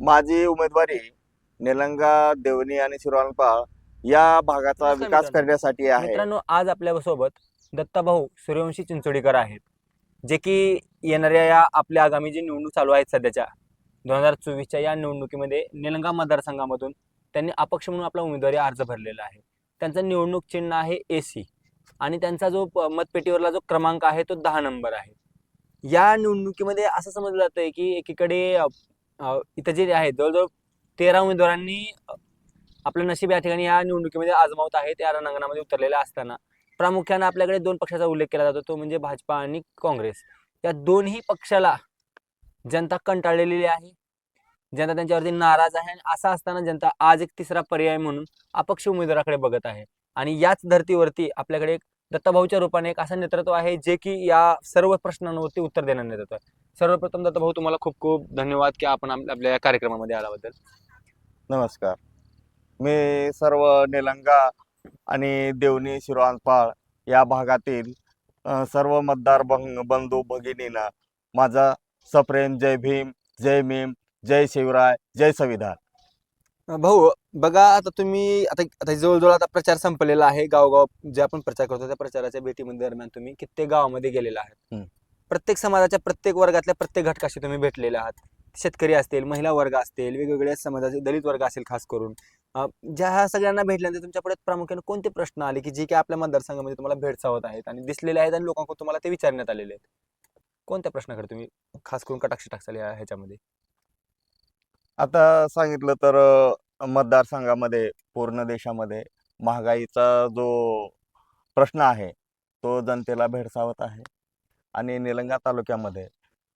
माझी उमेदवारी निलंगा देवणी आणि शिरोळपाळ या भागाचा नमस्कार विकास मित्रांनो. करण्यासाठी आहे. मित्रांनो आज आपल्यासोबत दत्ताभाऊ सूर्यवंशी चिंचोडीकर आहेत जे की येणाऱ्या या आपल्या आगामी जी निवडणूक चालू आहेत सध्याच्या दोन हजार चोवीसच्या या निवडणुकीमध्ये निलंगा मतदारसंघामधून त्यांनी अपक्ष म्हणून आपला उमेदवारी अर्ज भरलेला आहे. त्यांचं निवडणूक चिन्ह आहे ए सी आणि त्यांचा जो प- मतपेटीवरला जो क्रमांक आहे तो दहा नंबर आहे. या निवडणुकीमध्ये असं समजलं जातं आहे की एकीकडे अ, इथं जे आहे जवळजवळ तेरा उमेदवारांनी आपलं नशीब या ठिकाणी या निवडणुकीमध्ये आजमावत आहेत या रणांगणामध्ये उतरलेल्या असताना. प्रामुख्याने आपल्याकडे दोन पक्षाचा उल्लेख केला जातो तो म्हणजे भाजपा आणि काँग्रेस. या दोन्ही पक्षाला जनता कंटाळलेली आहे जनता त्यांच्यावरती नाराज आहे आणि असं असताना जनता आज एक तिसरा पर्याय म्हणून अपक्ष उमेदवाराकडे बघत आहे. आणि याच धर्तीवरती आपल्याकडे एक दत्ताभाऊच्या रूपाने एक असं नेतृत्व आहे जे की या सर्व प्रश्नांवरती उत्तर देणारं नेतृत्व आहे. सर्वप्रथम दत्ताभाऊ तुम्हाला खूप खूप धन्यवाद की आपण आपल्या या कार्यक्रमामध्ये आल्याबद्दल. नमस्कार. मी सर्व निलंगा आणि देवणी शिरोळपाळ या भागातील सर्व मतदार बंग बंधू भगिनींना माझा सप्रेम जय भीम जय मीम जय शिवराय जय संविधान. भाऊ बघा आता तुम्ही आता आता जवळजवळ आता प्रचार संपलेला आहे. गावगाव जे आपण प्रचार करतो त्या प्रचाराच्या भेटीमध्ये दरम्यान तुम्ही कित्येक गावामध्ये गेलेला आहात. प्रत्येक समाजाच्या प्रत्येक वर्गातल्या प्रत्येक घटकाशी तुम्ही भेटलेले आहात. शेतकरी असतील महिला वर्ग असतील वेगवेगळ्या समाजाचे दलित वर्ग असेल खास करून. ज्या ह्या सगळ्यांना भेटल्यानंतर तुमच्यापुढे प्रामुख्याने कोणते प्रश्न आले की जे की आपल्या मतदारसंघामध्ये तुम्हाला भेडसावत आहेत आणि दिसलेले आहेत आणि लोकांकडून तुम्हाला ते विचारण्यात आलेले आहेत? कोणत्या प्रश्नाकडे तुम्ही खास करून कटाक्ष टाकसाल ह्याच्यामध्ये? आता सांगितलं तर मतदारसंघामध्ये पूर्ण देशामध्ये महागाईचा जो प्रश्न आहे तो जनतेला भेडसावत आहे. आणि निलंगा तालुक्यामध्ये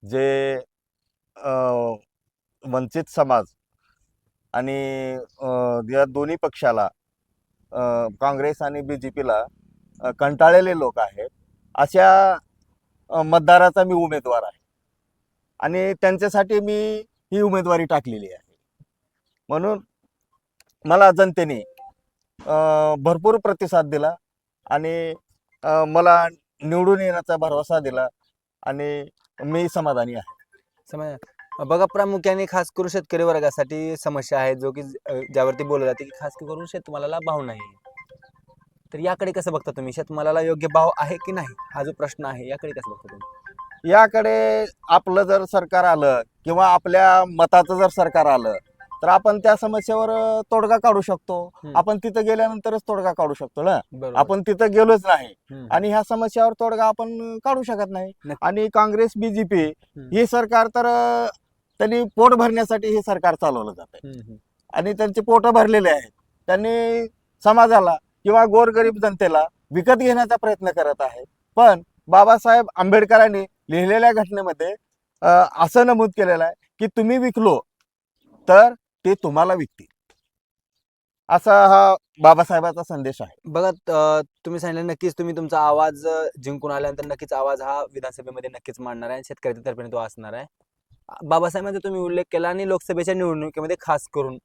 जे वंचित समाज आणि या दोन्ही पक्षाला काँग्रेस आणि बी जे पीला कंटाळलेले लोक आहेत अशा मतदाराचा मी उमेदवार आहे. आणि त्यांच्यासाठी मी ही उमेदवारी टाकलेली आहे. म्हणून मला जनतेने भरपूर प्रतिसाद दिला आणि मला निवडून येण्याचा भरवसा दिला आणि मी समाधानी आहे. समज बघा प्रामुख्याने खास करून शेतकरी वर्गासाठी समस्या आहे जो की ज्यावरती बोललं जाते की खास करून शेतमालाला भाव नाही. तर याकडे कसं बघता तुम्ही? शेतमालाला योग्य भाव आहे की नाही? हा जो प्रश्न आहे याकडे कसं बघता तुम्ही? याकडे आपलं जर सरकार आलं किंवा आपल्या मताचं जर सरकार आलं तर आपण त्या समस्येवर तोडगा काढू शकतो. आपण तिथं गेल्यानंतरच तोडगा काढू शकतो ना? आपण तिथं गेलोच नाही. आणि ह्या समस्यावर तोडगा आपण काढू शकत नाही. आणि काँग्रेस बीजेपी हे सरकार तर त्यांनी पोट भरण्यासाठी हे सरकार चालवलं जात. आणि त्यांचे पोट भरलेले आहेत. त्यांनी समाजाला किंवा गोरगरीब जनतेला विकत घेण्याचा प्रयत्न करत आहेत पण बाबासाहेब आंबेडकरांनी लिहिलेल्या घटनेमध्ये असं नमूद केलेलं आहे की तुम्ही विकलो तर ते तुम्हाला विकतील. असा हा बाबासाहेबाचा संदेश आहे. बघा तुम्ही सांगितलं नक्कीच तुम्ही तुमचा आवाज जिंकून आल्यानंतर नक्कीच आवाज हा विधानसभेमध्ये नक्कीच मांडणार आहे शेतकऱ्याच्या तर्फे तो असणार आहे. बाबासाहेबांचा तुम्ही उल्लेख केला आणि लोकसभेच्या निवडणुकीमध्ये खास करून.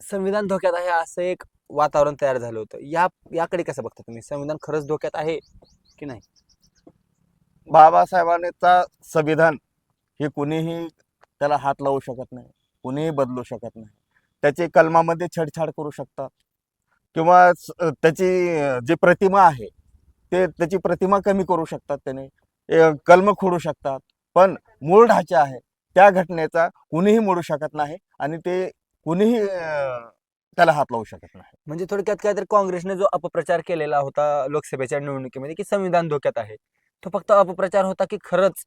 संविधान धोक्यात आहे असं एक वातावरण तयार झालं होतं. या याकडे कसं बघता तुम्ही? संविधान खरंच धोक्यात आहे की नाही? बाबासाहेबांचा संविधान हे कुणीही त्याला हात लावू शकत नाही. कुणीही बदलू शकत नाही. त्याचे कलमामध्ये छेडछाड करू शकतात. किंवा त्याची जी प्रतिमा आहे ते त्याची प्रतिमा कमी करू शकतात त्याने. कलम खोडू शकतात. पण मूळ ढाचा आहे त्या घटनेचा कुणीही मोडू शकत नाही आणि ते कुणीही त्याला हात लावू शकत नाही. म्हणजे थोडक्यात काय तर काँग्रेसने जो अपप्रचार केलेला होता लोकसभेच्या निवडणुकीमध्ये की संविधान धोक्यात आहे. तो फक्त अपप्रचार होता की खरंच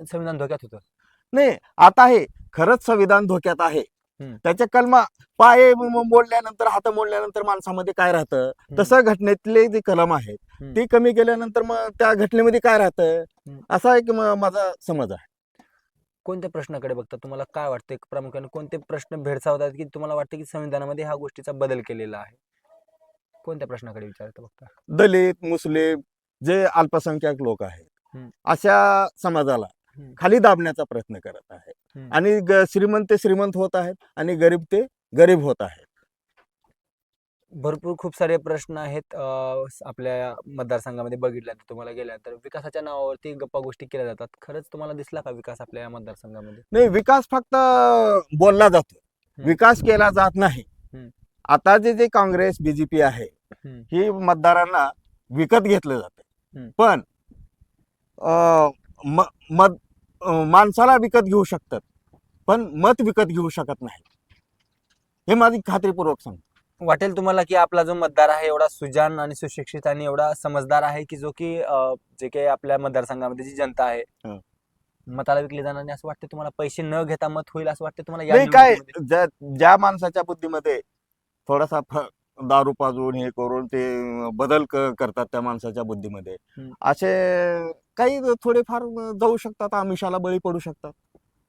संविधान धोक्यात होतं? नाही आता हे खरंच संविधान धोक्यात आहे. त्याच्या कलमा पाय मोडल्यानंतर हात मोडल्यानंतर माणसामध्ये काय राहतं तसं घटनेतले जे कलम आहेत. ते कमी केल्यानंतर मग त्या घटनेमध्ये काय राहतं. असा एक माझा समज आहे कोणत्या प्रश्नाकडे बघता तुम्हाला काय वाटतं प्रामुख्याने कोणते प्रश्न भेडसावतात की तुम्हाला वाटतं की संविधानामध्ये ह्या गोष्टीचा बदल केलेला आहे कोणत्या प्रश्नाकडे विचारता बघता दलित मुस्लिम जे अल्पसंख्याक लोक आहेत. अशा समाजाला. खाली दाबण्याचा प्रयत्न करत आहे. आणि श्रीमंत ते श्रीमंत होत आहेत आणि गरीब ते गरीब होत आहेत भरपूर खूप सारे प्रश्न आहेत आपल्या मतदारसंघामध्ये बघितल्यानंतर तुम्हाला गेल्यानंतर विकासाच्या नावावरती गप्पा गोष्टी केल्या जातात खरंच तुम्हाला दिसला का विकास आपल्या या मतदारसंघामध्ये नाही विकास फक्त बोलला जातो. विकास केला जात नाही. आता जे जे काँग्रेस बीजेपी आहे. ही मतदारांना विकत घेतलं जाते. पण म- मत माणसाला विकत घेऊ शकतात पण मत विकत घेऊ शकत नाही हे माझी खात्रीपूर्वक सांगतो वाटेल तुम्हाला की आपला जो मतदार आहे एवढा सुजान आणि सुशिक्षित आणि एवढा समजदार आहे की जो की जे काही आपल्या मतदारसंघामध्ये जी जनता आहे. मताला विकली जाणार नाही असं वाटतं तुम्हाला पैसे न घेता मत होईल असं वाटतं तुम्हाला काय? ज्या माणसाच्या बुद्धीमध्ये थोडासा दारू पाजून हे करून ते बदल क- करतात त्या माणसाच्या बुद्धीमध्ये हम्म. असे काही थोडेफार जाऊ शकतात आमिषाला बळी पडू शकतात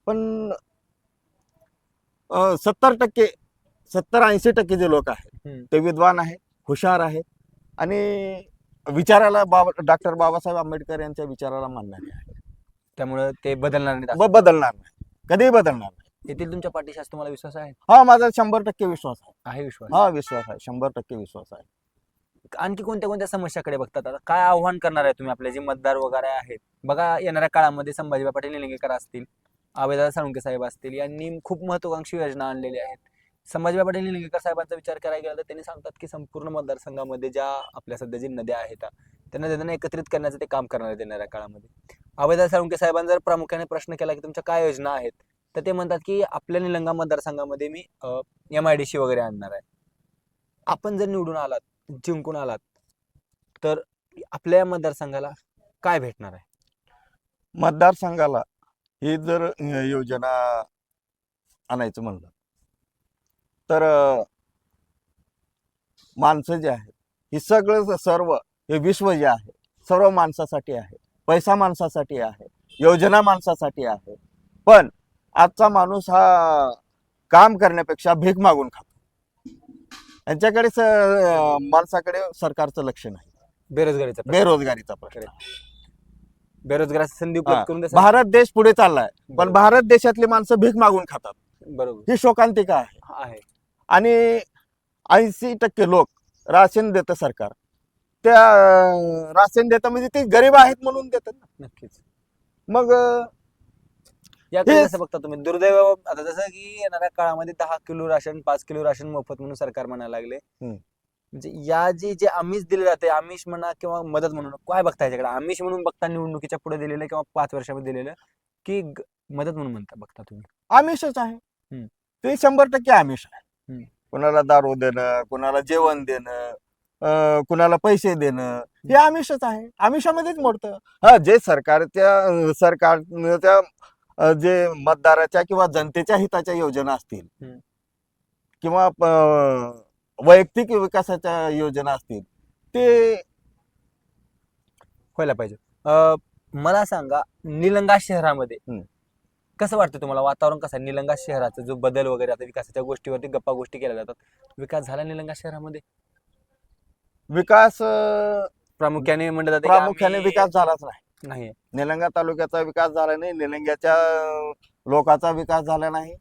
पण सत्तर टक्के सत्तर ऐंशी टक्के जे लोक आहेत हम्म. ते विद्वान आहेत हुशार आहेत आणि विचाराला बाबा डॉक्टर बाबासाहेब आंबेडकर यांच्या विचाराला मानणारे आहेत त्यामुळे ते बदलणार. व बदलणार नाही कधीही बदलणार नाही येथील तुमच्या पाठीशी असं तुम्हाला विश्वास आहे? हा माझा शंभर टक्के विश्वास आहे. आहे विश्वास? हा विश्वास आहे. शंभर टक्के विश्वास आहे. आणखी कोणत्या कोणत्या समस्याकडे बघतात? आता काय आव्हान करणार आहे तुम्ही आपले? जे मतदार वगैरे आहेत. बघा येणाऱ्या काळामध्ये संभाजीबाई पाटील निलंगेकर असतील आबेदादा साळुंके साहेब असतील यांनी खूप महत्वाकांक्षी योजना आणलेल्या आहेत. संभाजीबाई पाटील निलंगेकर साहेबांचा विचार करायला गेला तर त्यांनी सांगतात की संपूर्ण मतदारसंघामध्ये ज्या आपल्या सध्या जी नद्या आहेत त्या नद्यांना एकत्रित करण्याचं ते काम करणार आहेत येणाऱ्या काळामध्ये. आबेदादा साळुंके साहेबांनी जर प्रामुख्याने प्रश्न केला की तुमच्या काय योजना आहेत? तर ते म्हणतात की आपल्या निलंगा मतदारसंघामध्ये मी एम आय डी सी वगैरे आणणार आहे. आपण जर निवडून आलात जिंकून आलात तर आपल्या या मतदारसंघाला काय भेटणार आहे? मतदारसंघाला ही जर योजना आणायचं म्हणलं तर माणसं जे आहेत हे सगळं सर्व हे विश्व जे आहे सर्व माणसासाठी आहे. पैसा माणसासाठी आहे योजना माणसासाठी आहे. पण आजचा माणूस हा काम करण्यापेक्षा भीक मागून खातो. यांच्याकडे माणसाकडे सरकारचं लक्ष नाही. बेरोजगारीचा. बेरोजगारीचा प्रश्न. बेरोजगाराची संधी. उपलब्ध करून द्या भारत देश पुढे चाललाय. पण बरोबर. भारत देशातली माणसं भीक मागून खातात. बरोबर. ही शोकांतिका आहे. आहे. आणि ऐंशी टक्के लोक राशन देतं सरकार. त्या अं, राशन देतं म्हणजे ते गरीब आहेत म्हणून देतात. नक्कीच. मग अं, याकडे हेच- कसं बघता तुम्ही दुर्दैव आता जसं की येणाऱ्या काळामध्ये दहा किलो राशन पाच किलो राशन मोफत म्हणून सरकार म्हणायला लागले. म्हणजे या जे जे आमिष दिले जाते आमिष म्हणा किंवा मदत म्हणून काय बघता याच्याकडे? आमिष म्हणून बघता निवडणुकीच्या पुढे दिलेलं किंवा पाच वर्षामध्ये दिलेलं की मदत म्हणून म्हणता बघता तुम्ही? आमिषच आहे. ते शंभर टक्के आमिष आहे. कुणाला दारू देणं कुणाला जेवण देणं कुणाला पैसे देणं हे आमिषच आहे. आमिषामध्येच मोडतं. हा जे सरकारच्या सरकारच्या जे मतदाराच्या किंवा जनतेच्या हिताच्या योजना असतील. किंवा वैयक्तिक विकासाच्या योजना असतील ते व्हायला पाहिजे. अं, मला सांगा निलंगा शहरामध्ये. कसं वाटतं तुम्हाला? वातावरण कसं आहे? निलंगा शहराचा जो बदल वगैरे आता विकासाच्या गोष्टीवरती गप्पा गोष्टी केल्या जातात. विकास झाला निलंगा शहरामध्ये? विकास प्रामुख्याने म्हणलं जातं की प्रामुख्याने विकास झालाच नाही. नाही. निलंगा तालुक्याचा विकास झाला नाही निलंग्याच्या लोकांचा विकास झाला नाही.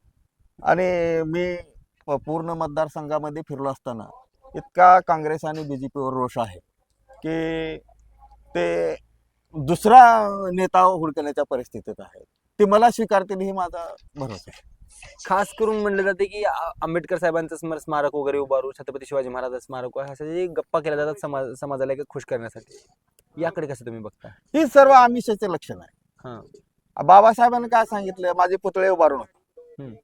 आणि मी पूर्ण मतदारसंघामध्ये फिरलो असताना इतका काँग्रेस आणि बी जे पीवर रोष आहे की ते दुसरा नेता हुडकण्याच्या परिस्थितीत आहे ते मला स्वीकारतील हे माझा भरोसा आहे. खास करून म्हणलं जाते की आंबेडकर साहेबांचं स्मर- स्मारक वगैरे उभारू छत्रपती शिवाजी महाराजांचं स्मारक अशा जे गप्पा केल्या जातात समाज समाजाला एक खुश करण्यासाठी. याकडे कसं तुम्ही बघता ही सर्व आमिषाचे लक्षण आहे हा बाबासाहेबांनी काय सांगितलं माझे पुतळे उभारू नका हम्म.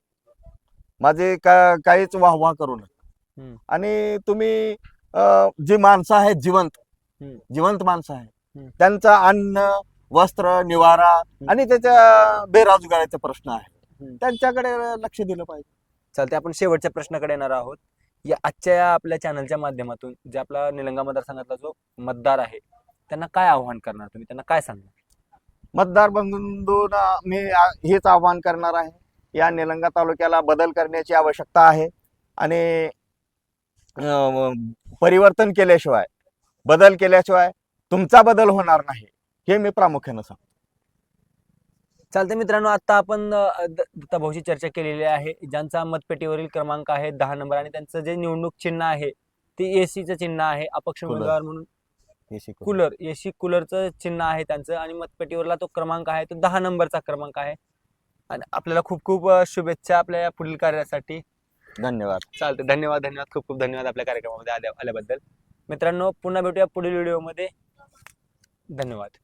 माझे का काहीच वाहवा करू नका हम्म. आणि तुम्ही अं, जी माणसं आहेत जिवंत हम्म. जिवंत माणसं आहेत. त्यांचं अन्न वस्त्र निवारा आणि त्याच्या बेरोजगारीचा प्रश्न आहे हम्म. त्यांच्याकडे लक्ष दिलं पाहिजे चालते आपण शेवटच्या प्रश्नाकडे येणार आहोत या आजच्या या आपल्या चॅनलच्या माध्यमातून जे आपला निलंगा मतदारसंघातला जो मतदार आहे त्यांना काय आव्हान करणार तुम्ही? त्यांना काय सांगणार? मतदार बंधूंना मी हेच आवाहन करणार आहे. या निलंगा तालुक्याला बदल करण्याची आवश्यकता आहे. आणि परिवर्तन केल्याशिवाय बदल केल्याशिवाय तुमचा बदल होणार नाही. हे मी प्रामुख्यानं सांगतो. चालते मित्रांनो आता आपण दत्ताभाऊची चर्चा केलेली आहे. ज्यांचा मतपेटीवरील क्रमांक आहे दहा नंबर आणि त्यांचं जे निवडणूक चिन्ह आहे ते एसीचं चिन्ह आहे. अपक्ष. उमेदवार म्हणून शिकवलं. कूलर एसी कूलरचं चिन्ह आहे त्यांचं आणि मतपेटीवरला तो क्रमांक आहे तो दहा नंबरचा क्रमांक आहे. आणि आपल्याला खूप खूप शुभेच्छा आपल्या या पुढील कार्यासाठी. धन्यवाद. चालतं धन्यवाद धन्यवाद खूप खूप धन्यवाद आपल्या कार्यक्रमामध्ये आल्या आल्याबद्दल. मित्रांनो पुन्हा भेटूया पुढील व्हिडिओमध्ये. धन्यवाद.